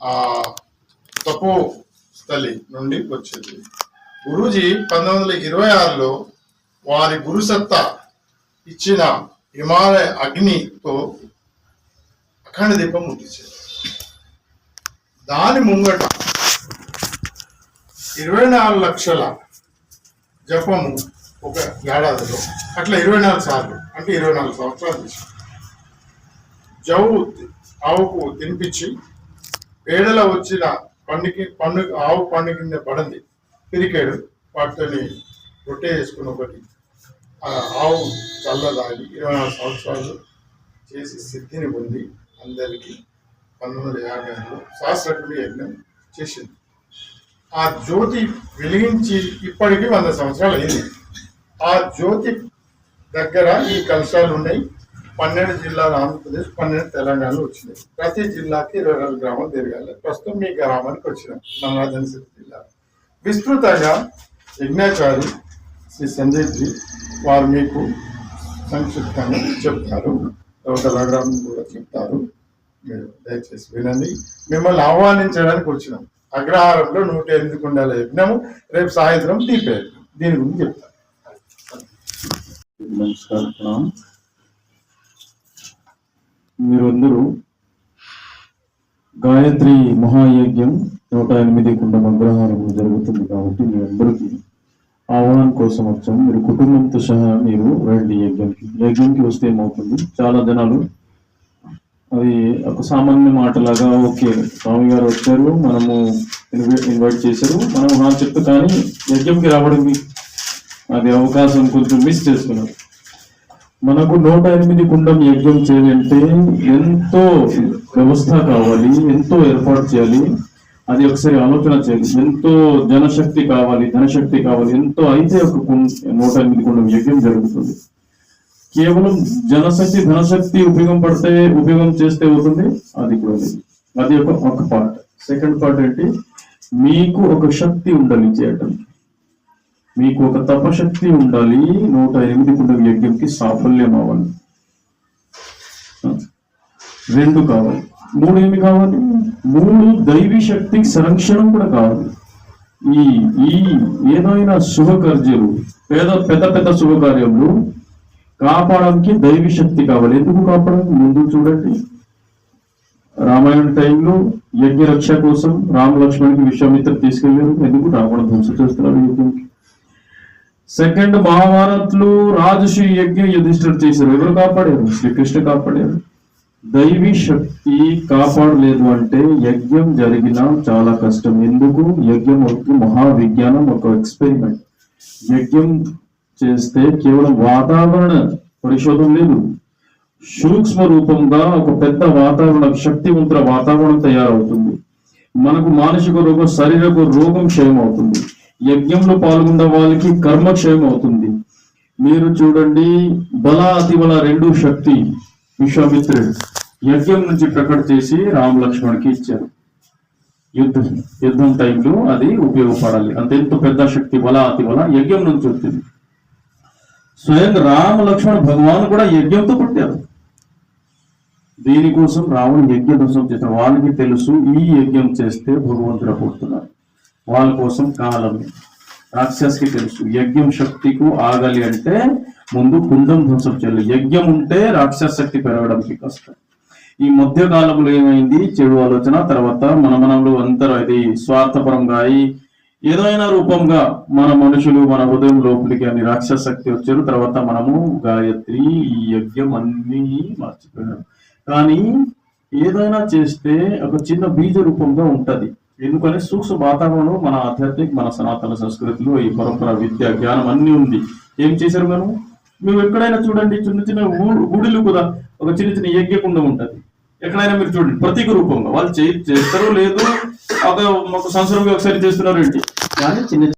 ఆ తపో స్థలి నుండి వచ్చింది. గురూజీ పంతొమ్మిది వందల ఇరవై ఆరులో వారి గురుసత్తా ఇచ్చిన హిమాలయ అగ్నితో అఖండ దీపం ముట్టించారు దాని ముంగట ఇరవై నాలుగు లక్షల జపము ఒక ఏడాదిలో అట్లా ఇరవై నాలుగు సార్లు అంటే ఇరవై నాలుగు సంవత్సరాలు జవు ఆవుకు తినిపించి వేడల వచ్చిన పండుకి పండు ఆవు పండు కింద పడింది. పిరికాడు వాటిని రొట్టె చేసుకుని ఒకటి ఆ ఆవు చల్లదాగి ఇరవై నాలుగు సంవత్సరాలు చేసి సిద్ధిని పొంది అందరికీ పంతొమ్మిది వందల యాభై ఆరులో శాస్త్రకుడి యజ్ఞం చేసింది. ఆ జ్యోతి వెలిగించి ఇప్పటికీ వంద సంవత్సరాలు అయింది. ఆ జ్యోతి దగ్గర ఈ కలశాలు ఉన్నాయి పన్నెండు జిల్లాలు ఆంధ్రప్రదేశ్ పన్నెండు తెలంగాణలో వచ్చినాయి. ప్రతి జిల్లాకి ఇరవై నాలుగు గ్రామాలు తిరగాలి. ప్రస్తుతం మీ గ్రామానికి వచ్చినాం మన జిల్లా. విస్తృతంగా యజ్ఞాచారి శ్రీ సంజయ్ జీ వారు మీకు సంక్షిప్తంగా చెప్తారు. తర్వాత రఘురామ్ కూడా చెప్తారు. మీరు దయచేసి వినండి. మిమ్మల్ని ఆహ్వానించడానికి వచ్చినాం. అగ్రహారంలో నూట ఎనిమిది కుండాల యజ్ఞము రేపు సాయంత్రం దీపే దీని గురించి చెప్తాను నమస్కారం మీరందరూ గాయత్రి మహాయజ్ఞం నూట ఎనిమిది కుండ అగ్రహారం జరుగుతుంది కాబట్టి మీ అందరికీ ఆహ్వానం కోసం వచ్చాం. మీరు కుటుంబంతో సహా మీరు రండి యజ్ఞంకి. యజ్ఞంకి వస్తే ఏమవుతుంది? చాలా జనాలు అది ఒక సామాన్య మాటలాగా ఓకే స్వామి గారు వచ్చారు మనము ఇన్వైట్ చేశారు. మనం నా చెప్తే కానీ యజ్ఞంకి రావడానికి అది అవకాశం కొంచెం మిస్ చేసుకున్నాం మనకు నూట ఎనిమిది కుండం యజ్ఞం చేయాలంటే ఎంతో వ్యవస్థ కావాలి ఎంతో ఏర్పాటు చేయాలి. అది ఒకసారి ఆలోచన చేయాలి ఎంతో జనశక్తి కావాలి ధనశక్తి కావాలి ఎంతో అయితే ఒక కుం- నూట ఎనిమిది కుండం యజ్ఞం జరుగుతుంది. కేవలం జనశక్తి ధనశక్తి ఉపయోగం పడితే ఉపయోగం చేస్తే అవుతుంది అది కూడా అది ఒక ఒక పార్ట్ సెకండ్ పార్ట్ ఏంటి? మీకు ఒక శక్తి ఉండాలి చేయటం. మీకు ఒక తపశక్తి ఉండాలి. నూట ఎనిమిది కుటుంబ యజ్ఞంకి సాఫల్యం అవ్వాలి. రెండు కావాలి. మూడు ఏమి కావాలి? మూడు దైవీ శక్తి సంరక్షణం కూడా కావాలి. ఈ ఈ ఏదైనా శుభకార్యాలు పేద పెద్ద పెద్ద శుభకార్యములు కాపాడడానికి దైవీ శక్తి కావాలి. ఎందుకు కాపాడాలి? ముందు చూడండి. రామాయణ టైంలో యజ్ఞ రక్ష కోసం రామ లక్ష్మణ్కి విశ్వామిత్ర తీసుకెళ్ళారు ఎందుకు? రావణ ధ్వంస చేస్తున్నారు యజ్ఞంకి. సెకండ్ మహాభారత్లో రాజశ్రీ యజ్ఞం యుధిష్ఠుడు చేశారు. ఎవరు కాపాడారు? శ్రీకృష్ణ కాపాడారు. దైవీ శక్తి కాపాడలేదు అంటే యజ్ఞం జరిగిన చాలా కష్టం. ఎందుకు? యజ్ఞం ఒక మహావిజ్ఞానం ఒక ఎక్స్పెరిమెంట్ యజ్ఞం చేస్తే కేవలం వాతావరణ పరిశోధన లేదు. సూక్ష్మ రూపంగా ఒక పెద్ద వాతావరణ శక్తివంతుల వాతావరణం తయారవుతుంది. మనకు మానసిక రోగం శరీరకు రోగం క్షయం అవుతుంది యజ్ఞంలో పాల్గొన్న వాళ్ళకి కర్మక్షయం అవుతుంది. మీరు చూడండి బల అతిబల రెండు శక్తి విశ్వామిత్రుడు యజ్ఞం నుంచి ప్రకట చేసి రామలక్ష్మణ్కి ఇచ్చారు. యుద్ధం యుద్ధం టైంలో అది ఉపయోగపడాలి. అంతెంతో పెద్ద శక్తి బల అతిబల యజ్ఞం నుంచి వచ్చింది. స్వయం రామ భగవాన్ కూడా యజ్ఞంతో పుట్టారు. దీనికోసం రావణ్ యజ్ఞ దోషం చేసిన వాళ్ళకి తెలుసు ఈ యజ్ఞం చేస్తే భగవంతుడు పుడుతున్నారు వాళ్ళ కోసం కాలం. రాక్షస్కి తెలుసు. యజ్ఞం శక్తికు ఆగాలి అంటే ముందు కుండం ధ్వంసం చేయాలి యజ్ఞం ఉంటే రాక్షస శక్తి పెరగడానికి కష్టం. ఈ మధ్య కాలంలో ఏమైంది? చెడు ఆలోచన. తర్వాత మన మనంలో అంతర ఇది స్వార్థపరంగా అయి ఏదైనా రూపంగా మన మనుషులు మన హృదయం లోపలికి అని రాక్షస శక్తి వచ్చారు. తర్వాత మనము గాయత్రి ఈ యజ్ఞం అన్ని మర్చిపోయాం. కానీ ఏదైనా చేస్తే ఒక చిన్న బీజ రూపంగా ఉంటది. ఎందుకని సూక్ష్మ వాతావరణం మన ఆధ్యాత్మిక మన సనాతన సంస్కృతిలో ఈ పరంపర విద్య జ్ఞానం అన్ని ఉంది. ఏం చేశారు మనం మేము ఎక్కడైనా చూడండి చిన్న చిన్న గుడిలు కూడా ఒక చిన్న చిన్న యజ్ఞకుండం ఉంటది. ఎక్కడైనా మీరు చూడండి ప్రతీక రూపంగా. వాళ్ళు చే- చేస్తారో లేదు ఒక సంవత్సరం ఒకసారి చేస్తున్నారు ఏంటి కానీ చిన్న